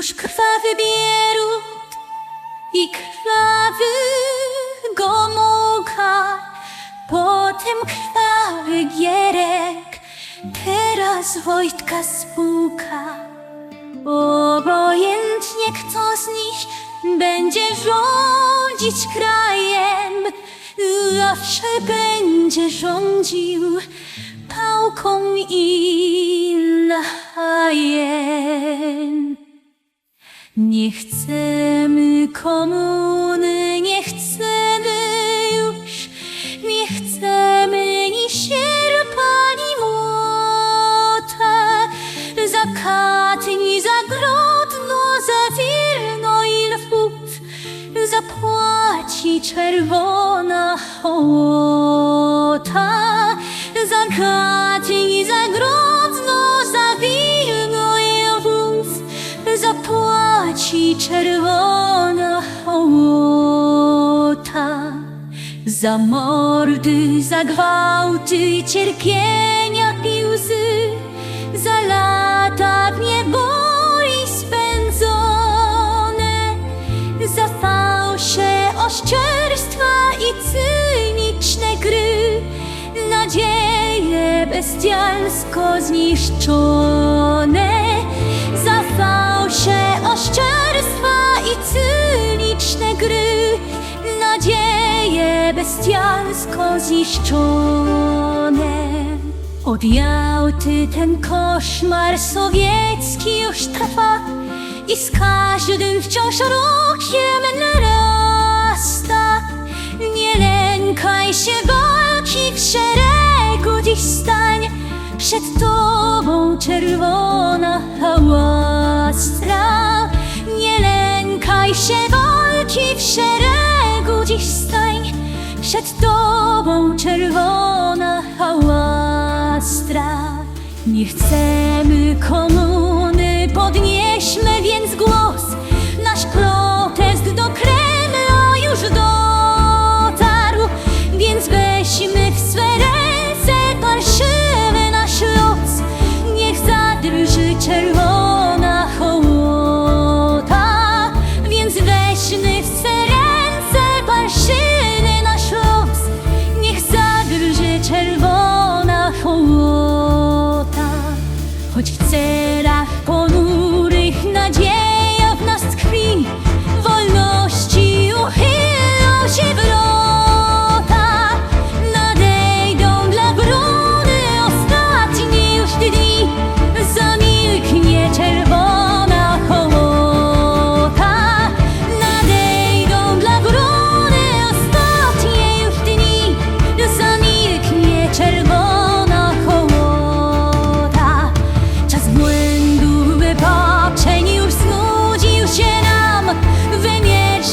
Już krwawy bierut i krwawy gomułka, potem krwawy gierek, teraz Wojtka spółka. Obojętnie kto z nich będzie rządzić krajem, zawsze będzie rządził pałką i. Nie chcemy komuny, nie chcemy już, nie chcemy ni sierpa, ni młota, za katy, ni za grodno, za wirno i lwów, zapłaci czerwona hołota, za katy, Za mordy, za gwałty, cierpienia i łzy, za lata w niewoli spędzone, za fałsze, oszczerstwa i cyniczne gry, nadzieje bestialsko zniszczone, za fałsze, nadzieje bestialsko zniszczone. Od Jałty ten koszmar sowiecki już trwa i z każdym wciąż rokiem narasta. Nie lękaj się walki w szeregu dziś stań, przed tobą czerwona hałastra. Nie lękaj się walki Nie chcemy komu será con un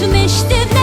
Gülmüştü